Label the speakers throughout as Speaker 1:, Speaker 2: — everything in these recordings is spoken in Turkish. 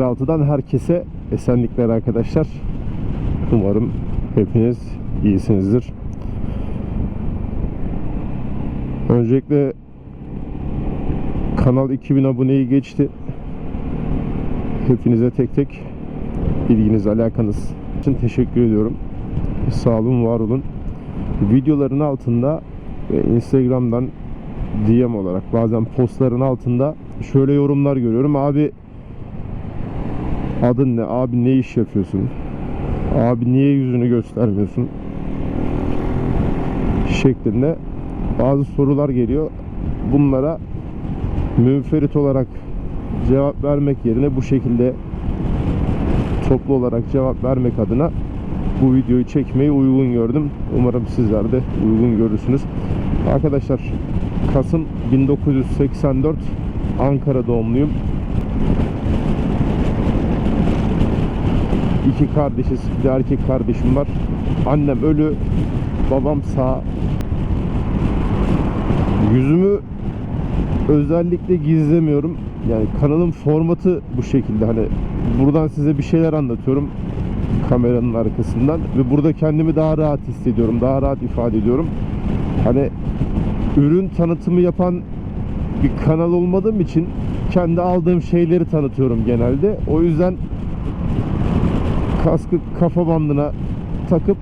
Speaker 1: 06'dan herkese esenlikler arkadaşlar. Umarım hepiniz iyisinizdir. Öncelikle kanal 2000 aboneyi geçti. Hepinize tek tek ilginiz, alakanız için teşekkür ediyorum. Sağ olun, var olun. Videoların altında ve Instagram'dan DM olarak bazen postların altında şöyle yorumlar görüyorum. Abi adın ne? Abi ne iş yapıyorsun? Abi niye yüzünü göstermiyorsun? Şeklinde bazı sorular geliyor. Bunlara münferit olarak cevap vermek yerine bu şekilde toplu olarak cevap vermek adına bu videoyu çekmeyi uygun gördüm. Umarım sizler de uygun görürsünüz. Arkadaşlar Kasım 1984 Ankara doğumluyum. İki kardeşiz, bir erkek kardeşim var. Annem ölü, babam sağ. Yüzümü özellikle gizlemiyorum. Yani kanalın formatı bu şekilde. Hani buradan size bir şeyler anlatıyorum kameranın arkasından ve burada kendimi daha rahat hissediyorum. Daha rahat ifade ediyorum. Hani ürün tanıtımı yapan bir kanal olmadığım için kendi aldığım şeyleri tanıtıyorum genelde. O yüzden kaskı kafa bandına takıp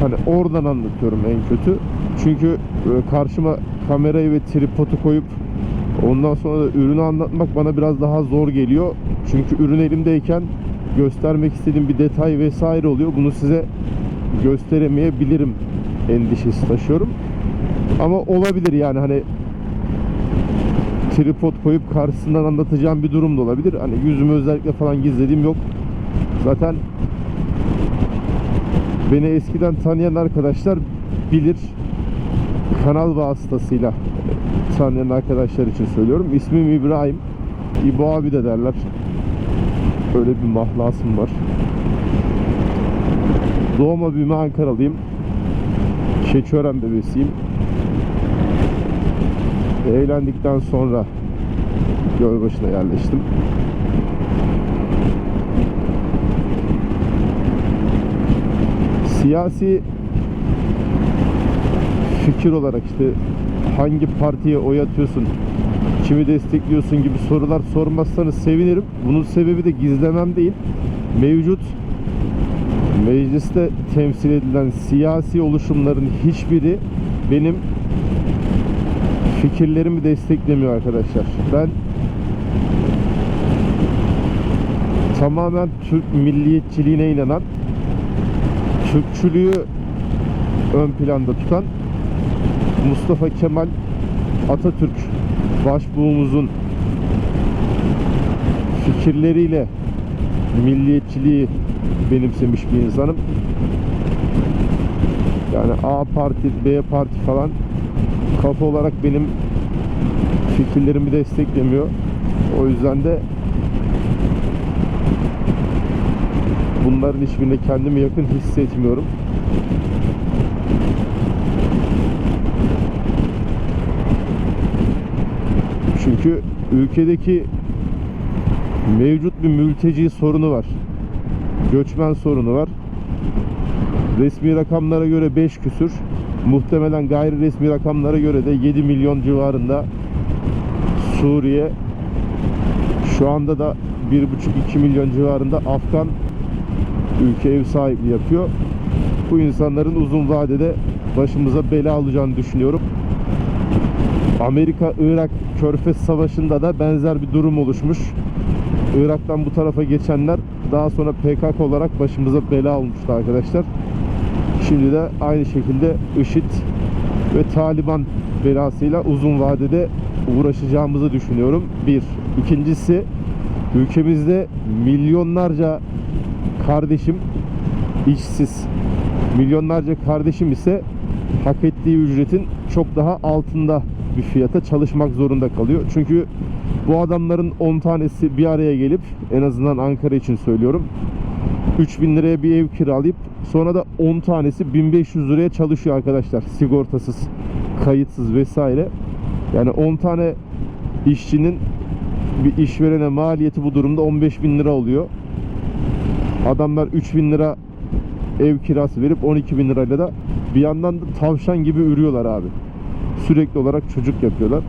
Speaker 1: hani oradan anlatıyorum en kötü. Çünkü e, karşıma kamerayı ve tripodu koyup ondan sonra da ürünü anlatmak bana biraz daha zor geliyor. Çünkü ürün elimdeyken göstermek istediğim bir detay vesaire oluyor. Bunu size gösteremeyebilirim endişesi taşıyorum. Ama olabilir yani hani tripod koyup karşısından anlatacağım bir durum da olabilir. Hani yüzümü özellikle falan gizlediğim yok. Zaten beni eskiden tanıyan arkadaşlar bilir. Kanal vasıtasıyla tanıyan arkadaşlar için söylüyorum. İsmim İbrahim. İbo abi de derler. Öyle bir mahlasım var. Doğma büyüme Ankaralıyım. Keçiören bebesiyim. Evlendikten sonra Gölbaşı'na yerleştim. Siyasi fikir olarak işte hangi partiye oy atıyorsun, kimi destekliyorsun gibi sorular sormazsanız sevinirim. Bunun sebebi de gizlemem değil. Mevcut mecliste temsil edilen siyasi oluşumların hiçbiri benim fikirlerimi desteklemiyor arkadaşlar. Ben tamamen Türk milliyetçiliğine inanan, Türkçülüğü ön planda tutan Mustafa Kemal Atatürk başbuğumuzun fikirleriyle milliyetçiliği benimsemiş bir insanım. Yani A parti, B parti falan kafa olarak benim fikirlerimi desteklemiyor. O yüzden de bunların hiçbirine kendimi yakın hissetmiyorum. Çünkü ülkedeki mevcut bir mülteci sorunu var. Göçmen sorunu var. Resmi rakamlara göre 5 küsür. Muhtemelen gayri resmi rakamlara göre de 7 milyon civarında Suriye şu anda da 1,5-2 milyon civarında Afgan ülke ev sahipliği yapıyor. Bu insanların uzun vadede başımıza bela alacağını düşünüyorum. Amerika-Irak Körfez Savaşı'nda da benzer bir durum oluşmuş. Irak'tan bu tarafa geçenler daha sonra PKK olarak başımıza bela olmuştu arkadaşlar. Şimdi de aynı şekilde IŞİD ve Taliban belasıyla uzun vadede uğraşacağımızı düşünüyorum. Bir. İkincisi ülkemizde milyonlarca kardeşim işsiz. Milyonlarca kardeşim ise hak ettiği ücretin çok daha altında bir fiyata çalışmak zorunda kalıyor. Çünkü bu adamların 10 tanesi bir araya gelip en azından Ankara için söylüyorum 3000 liraya bir ev kiralayıp sonra da 10 tanesi 1500 liraya çalışıyor arkadaşlar. Sigortasız, kayıtsız vesaire. Yani 10 tane işçinin bir işverene maliyeti bu durumda 15 bin lira oluyor. Adamlar 3 bin lira ev kirası verip 12 bin lirayla da bir yandan da tavşan gibi ürüyorlar abi. Sürekli olarak çocuk yapıyorlar.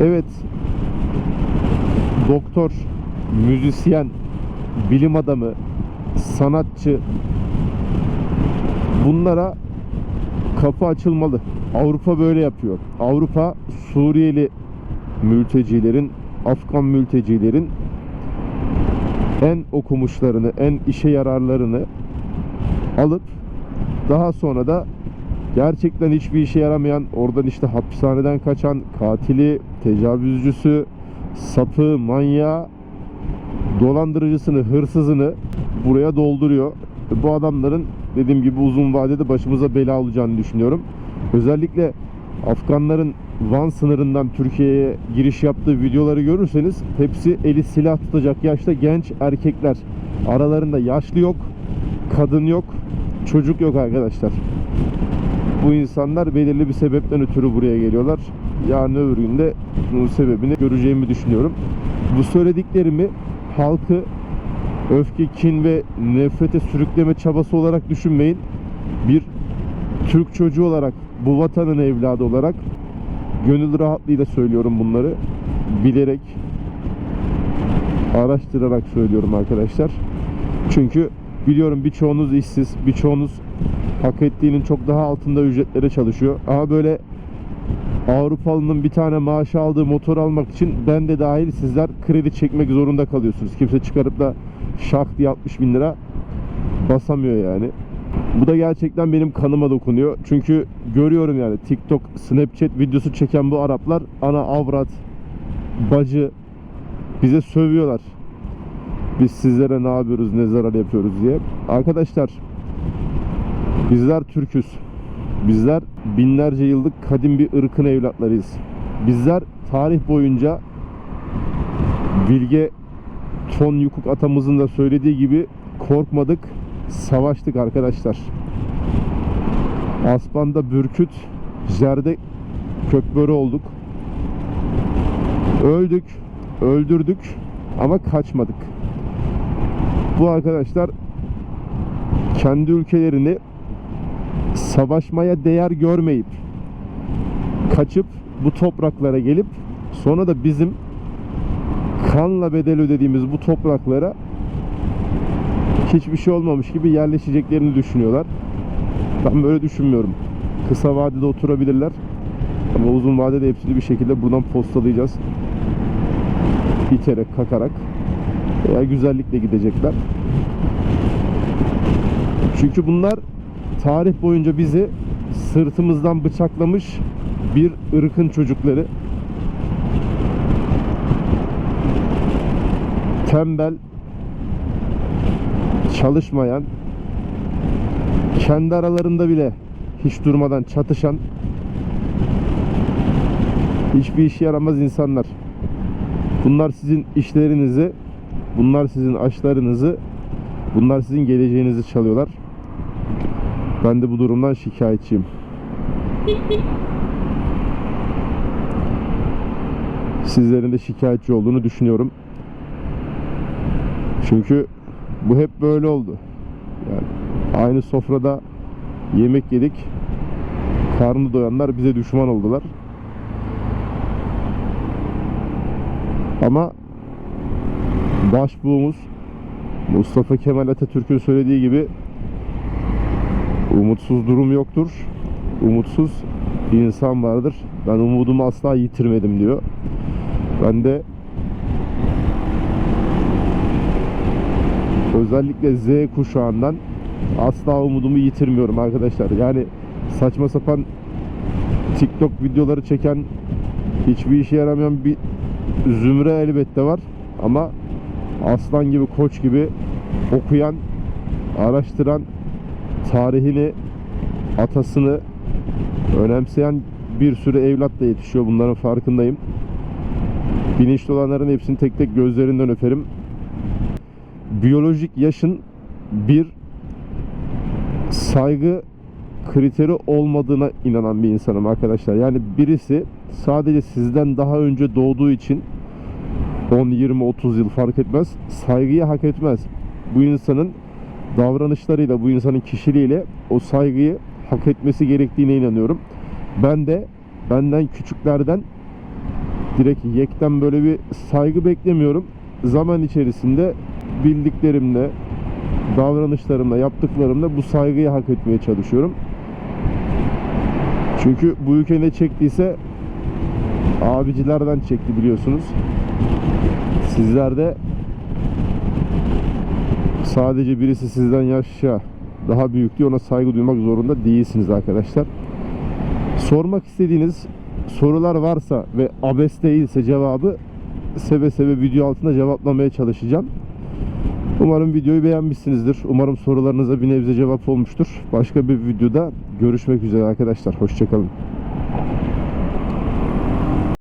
Speaker 1: Evet. Doktor, müzisyen, bilim adamı, sanatçı bunlara kapı açılmalı. Avrupa böyle yapıyor. Avrupa Suriyeli mültecilerin, Afgan mültecilerin en okumuşlarını, en işe yararlarını alıp daha sonra da gerçekten hiçbir işe yaramayan, oradan işte hapishaneden kaçan katili, tecavüzcüsü, sapı, manyağı, dolandırıcısını, hırsızını buraya dolduruyor. Bu adamların dediğim gibi uzun vadede başımıza bela olacağını düşünüyorum. Özellikle Afganların Van sınırından Türkiye'ye giriş yaptığı videoları görürseniz hepsi eli silah tutacak yaşta genç erkekler. Aralarında yaşlı yok, kadın yok, çocuk yok arkadaşlar. Bu insanlar belirli bir sebepten ötürü buraya geliyorlar. Yarın öbür gün de bunun sebebini göreceğimi düşünüyorum. Bu söylediklerimi halkı öfke, kin ve nefrete sürükleme çabası olarak düşünmeyin. Bir Türk çocuğu olarak, bu vatanın evladı olarak gönül rahatlığıyla söylüyorum bunları. Bilerek, araştırarak söylüyorum arkadaşlar. Çünkü biliyorum birçoğunuz işsiz, birçoğunuz hak ettiğinin çok daha altında ücretlere çalışıyor. Ama böyle Avrupalının bir tane maaşı aldığı motor almak için ben de dahil sizler kredi çekmek zorunda kalıyorsunuz. Kimse çıkarıp da şak diye 60 bin lira basamıyor yani. Bu da gerçekten benim kanıma dokunuyor. Çünkü görüyorum yani TikTok, Snapchat videosu çeken bu Araplar ana avrat, bacı bize sövüyorlar. Biz sizlere ne yapıyoruz, ne zarar yapıyoruz diye. Arkadaşlar bizler Türküz. Bizler binlerce yıllık kadim bir ırkın evlatlarıyız. Bizler tarih boyunca Bilge Ton Yukuk atamızın da söylediği gibi korkmadık, savaştık arkadaşlar. Aspanda bürküt, jerde kökbörü olduk. Öldük, öldürdük ama kaçmadık. Bu arkadaşlar kendi ülkelerini savaşmaya değer görmeyip kaçıp bu topraklara gelip sonra da bizim kanla bedel ödediğimiz bu topraklara hiçbir şey olmamış gibi yerleşeceklerini düşünüyorlar. Ben böyle düşünmüyorum. Kısa vadede oturabilirler. Ama uzun vadede hepsini bir şekilde buradan postalayacağız. İterek, kakarak veya güzellikle gidecekler. Çünkü bunlar tarih boyunca bizi sırtımızdan bıçaklamış bir ırkın çocukları. Tembel, çalışmayan, kendi aralarında bile hiç durmadan çatışan, hiçbir işe yaramaz insanlar. Bunlar sizin işlerinizi, bunlar sizin aşlarınızı, bunlar sizin geleceğinizi çalıyorlar. Ben de bu durumdan şikayetçiyim. Sizlerin de şikayetçi olduğunu düşünüyorum. Çünkü bu hep böyle oldu. Yani aynı sofrada yemek yedik. Karnı doyanlar bize düşman oldular. Ama başbuğumuz Mustafa Kemal Atatürk'ün söylediği gibi umutsuz durum yoktur. Umutsuz insan vardır. Ben umudumu asla yitirmedim diyor. Ben de özellikle Z kuşağından asla umudumu yitirmiyorum arkadaşlar. Yani saçma sapan TikTok videoları çeken hiçbir işe yaramayan bir zümre elbette var. Ama aslan gibi koç gibi okuyan araştıran tarihini atasını önemseyen bir sürü evlat da yetişiyor. Bunların farkındayım. Bilinçli olanların hepsini tek tek gözlerinden öperim biyolojik yaşın bir saygı kriteri olmadığına inanan bir insanım arkadaşlar. Yani birisi sadece sizden daha önce doğduğu için 10, 20, 30 yıl fark etmez. Saygıyı hak etmez. Bu insanın davranışlarıyla, bu insanın kişiliğiyle o saygıyı hak etmesi gerektiğine inanıyorum. Ben de benden küçüklerden direkt yekten böyle bir saygı beklemiyorum. Zaman içerisinde bildiklerimle, davranışlarımla, yaptıklarımla bu saygıyı hak etmeye çalışıyorum. Çünkü bu ülke ne çektiyse abicilerden çekti biliyorsunuz. Sizler de sadece birisi sizden yaşça daha büyük diye ona saygı duymak zorunda değilsiniz arkadaşlar. Sormak istediğiniz sorular varsa ve abes değilse cevabı seve seve video altında cevaplamaya çalışacağım. Umarım videoyu beğenmişsinizdir. Umarım sorularınıza bir nebze cevap olmuştur. Başka bir videoda görüşmek üzere arkadaşlar. Hoşçakalın.